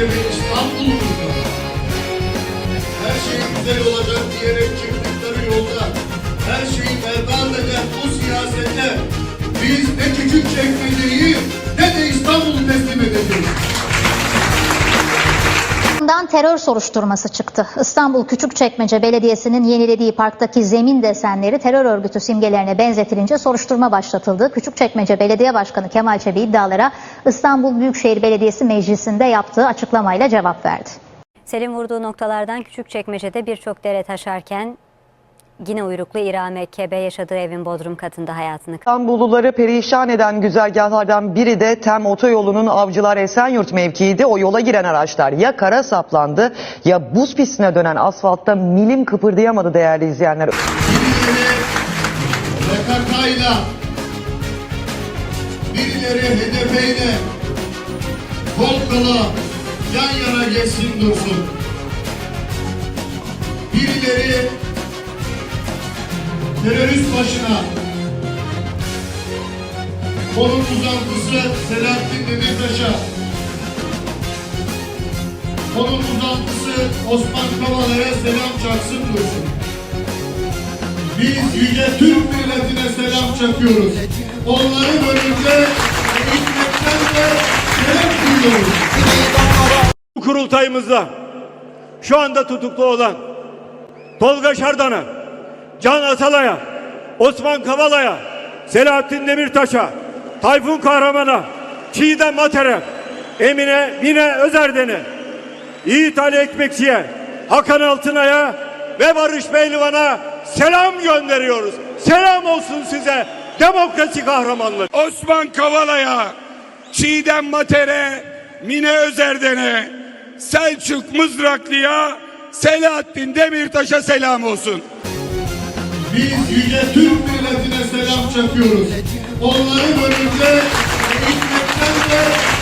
gündemi İstanbul kurtardı. Her şey güzel olacak diyerek çıktıkları yolda, her şeyi berbat eden bu siyasette biz ne küçük çekmeceyi terör soruşturması çıktı. İstanbul Küçükçekmece Belediyesi'nin yenilediği parktaki zemin desenleri terör örgütü simgelerine benzetilince soruşturma başlatıldı. Küçükçekmece Belediye Başkanı Kemal Çebi iddialara İstanbul Büyükşehir Belediyesi Meclisi'nde yaptığı açıklamayla cevap verdi. Selin vurduğu noktalardan Küçükçekmece'de birçok dere taşarken yine uyruklu İrame Kebe yaşadığı evin bodrum katında hayatını İstanbulluları perişan eden güzergahlardan biri de Tem Otoyolu'nun Avcılar Esenyurt mevkiiydi. O yola giren araçlar ya kara saplandı ya buz pistine dönen asfaltta milim kıpırdayamadı değerli izleyenler. Birileri PKK'yla, birileri HDP'yle kol kola yan yana geçsin dursun. Birileri terörist başına kolun uzantısı Selahattin Demirtaş'a kolun uzantısı Osman Kavala'ya selam çaksın dursun. Biz yüce Türk milletine selam çakıyoruz. Onların önünde eğitmekten de şeref duyuyoruz. Bu kurultayımızda şu anda tutuklu olan Tolga Şardan'a, Can Atalay'a, Osman Kavala'ya, Selahattin Demirtaş'a, Tayfun Kahraman'a, Çiğdem Mater'e, Emine Mine Özerden'e, Yiğit Ali Ekmekçi'ye, Hakan Altınay'a ve Barış Pehlivan'a selam gönderiyoruz. Selam olsun size demokrasi kahramanları. Osman Kavala'ya, Çiğdem Mater'e, Mine Özerden'e, Selçuk Mızraklı'ya, Selahattin Demirtaş'a selam olsun. Biz yüce Türk milletine selam çakıyoruz. Onların önünde eğitmekten de.